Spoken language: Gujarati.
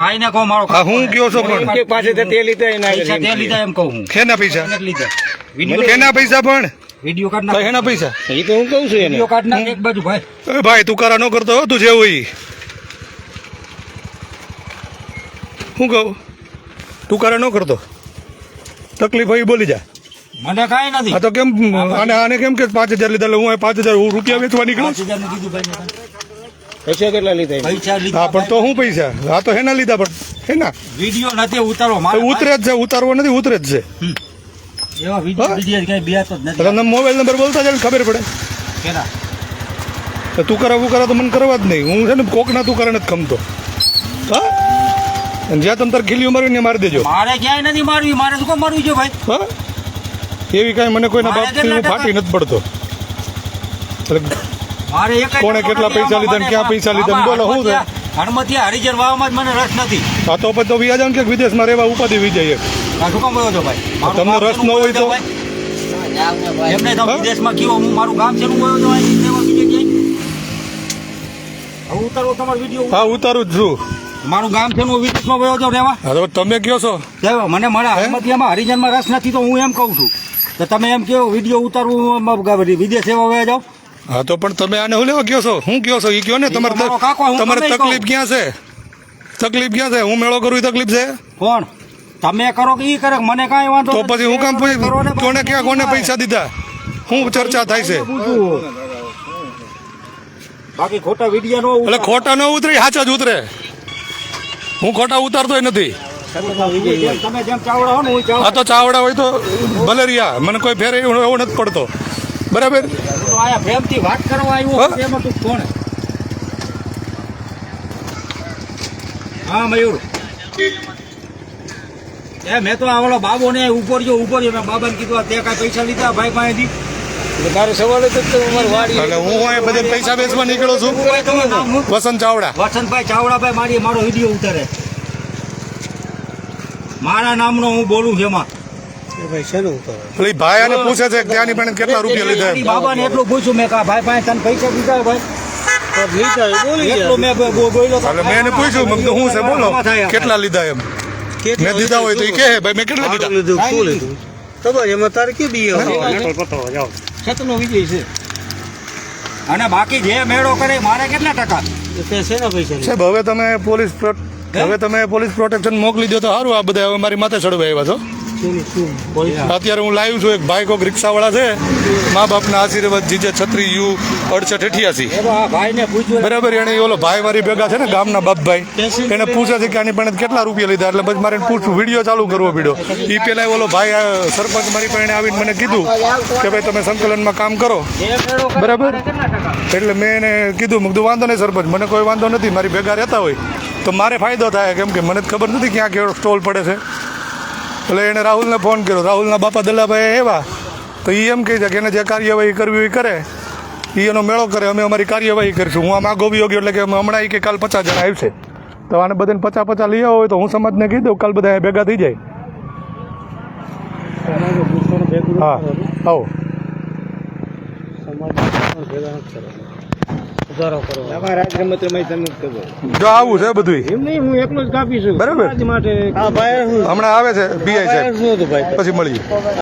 ભાઈને કહો મારો હા હું કયો છો પણ? કે પાસે તે લીધા એના પૈસા તે લીધા. એમ કહું હું. કેના પૈસા? લીધા. વીડિયો કેના પૈસા પણ? વિડિયો કાર્ડ ના કેના પૈસા? એ તો હું કહું છું એને. વિડિયો કાર્ડ ના એક બાજુ ભાઈ. એ ભાઈ તું કરા ન કરતો હો તું જેવું ઈ. હું કહું? તું કરા ન કરતો? તકલીફ હોય બોલી જા. મને કાઈ નથી. આ તો કેમ આને આને કેમ કે પાંચ હજાર લીધા? હું પાંચ હજાર રૂપિયા વેચવા નીકળ્યો પાંચ હજારનું કીધું ભાઈને. પૈસા કેટલા લીધા પૈસા લીધા હા પણ તો શું પૈસા? હા તો હેના લીધા પણ. હેના? વીડિયો નથી ઉતારો મારે ઉતરે જ છે ઉતારવો નથી ઉતરે જ છે. એવા વીડિયો વીડિયો કઈ બેતો તો નથી. તમને મોબાઈલ નંબર બોલતા જાય ખબર પડે. કેના તો તું કરાવું કરા તો મને કરવા જ નહીં. હું છે ને કોક ના તું કરે નથી ખમતો. હા? અને જ્યાં તમે તાર ખીલી મારી ને મારી દેજો. મારે ક્યાંય નથી મારવી મારે શું કોણ મારવી છે ભાઈ? હા? એવી કાંઈ મને કોઈના બાપથી હું ફાટી નથી પડતો. એટલે જ કોણે કેટલા પૈસા. લીધા ને ક્યાં પૈસા લીધા બોલો, શું છે? હનુમતિયા હરિજન વાવમાં જ મને રસ નથી આ તો પછી તો વ્યાજ કે વિદેશમાં રહેવા ઉપાધિ વિજય શું કામ ગયો છો ભાઈ મારું તમને ગામ રસ ન હોય તો? ભાઈ? એમને તો હા? વિદેશમાં કયો હું મારું ગામ છે ગયો છો હવે ઉતારો તમારો વીડિયો હા ઉતારું જ છું મારું ગામ છે હું વિદેશમાં ગયો છો રહેવા હા તમે કયો છો મને મળે હે? હનુમતિયામાં હરિજનમાં રસ નથી તો હું એમ કહું છું તો તમે એમ કહો વીડિયો ઉતારવું વિદેશ એવા વયા જાઓ હા તો પણ તમે આને હું લેવા ગયો છો? હું ગયો છો? એ ગયો ને? તમારે તમારે તકલીફ ક્યાં છે? તકલીફ ક્યાં છે? હું મેળો કરું તકલીફ છે? કોણ? તમે કરો કે ઈ કરે મને કાંઈ વાંધો તો પછી હું કામ કોને ક્યાં કોને પૈસા દીધા? હું ચર્ચા થાય છે. બાકી ખોટા વિડિયા નો એટલે ખોટા ન ઉતરે સાચા જ ઉતરે. હું ખોટા ઉતારતો નથી. આ તો ચાવડા હોય તો ભલે રહ્યા મને કોઈ ફેર એવો નથી પડતો. બરાબર? પ્રેમથી વાત કરવા આવ્યો હા? એમાં તું કોણ? હા મયુર. એ મેં તો આવડો ઓલો બાબો ને ઉપર જો ઉપર જો મેં બાબાને કીધું તે કાંઈ પૈસા લીધા ભાઈ પાસેથી? મારો સવાલ હતો મારી વાડી એટલે હું અહીં બધે પૈસા બેસવા નીકળ્યો છું? વસંત ચાવડા. વસંતભાઈ ચાવડાભાઈ મારી મારો વીડિયો ઉતારે. મારા નામનો હું બોલું છું એમાં. ભાઈ ભાઈ આને પૂછે છે કે ત્યાંની પણ કેટલા રૂપિયા લીધા. બાબાને એટલું પૂછ્યું મેં કા ભાઈ ભાઈ તને પૈસા દીધા ભાઈ. કેટલા લીધા એમ? મેં દીધા હોય તો એ કે ભાઈ મેં કેટલા દીધા લીધું? શું લીધું? ખબર એમાં તારે કે બી સતનો વિજય છે. અને બાકી જે મેળો કરે મારે કેટલા ટકા? સાહેબ હવે તમે પોલીસ હવે તમે પોલીસ પ્રોટેક્શન મોકલી દો તો સારું આ બધા હવે મારી માથે ચડવા આવ્યા છો. અત્યારે હું લાઈવ છું એક ભાઈ કોક રિક્ષાવાળા છે. મા બાપના આશીર્વાદ જીજે છત્રી યુ અડસઠ અઠ્યાસી. બરાબર એને ઓલો ભાઈ મારી ભેગા છે ને ગામના બાપભાઈ એને પૂછે છે કે આની પણ કેટલા રૂપિયા લીધા એટલે પછી મારે પૂછું વીડિયો ચાલુ કરવો પડ્યો એ પેલા ઓલો ભાઈ સરપંચ મારી પાસે આવીને મને કીધું કે ભાઈ તમે સંકલનમાં કામ કરો. બરાબર. એટલે મેં એને કીધું મેં વાંધો નહીં સરપંચ મને કોઈ વાંધો નથી મારી ભેગા રહેતા હોય. તો મારે ફાયદો થાય કેમ કે મને ખબર નથી ક્યાં કેવો સ્ટોલ પડે છે. એટલે એને રાહુલને ફોન કર્યો. રાહુલના બાપા દલ્લાભાઈ એવા તો એ એમ કહે છે કે એને જે કાર્યવાહી કરવી હોય કરે. એ એનો મેળો કરે. અમે અમારી કાર્યવાહી કરીશું. હું આમ આગો બી ગયો એટલે કે અમે હમણાં કે કાલ પચાસ જણા આવશે. તો આને બધાને પચાસ પચાસ લઈ આવો હોય તો હું સમાજને કહી દઉં કાલ બધા ભેગા થઈ જાય. હા. આવો. સુધારો કરો. રમાય ખબર. જો આવું છે બધું એમ નહીં હું એકલો જ કાપી છું બરાબર. માટે હા ભાઈ હું હમણાં આવે છે પીઆઈ સાહેબ શું ભાઈ. પછી મળીએ.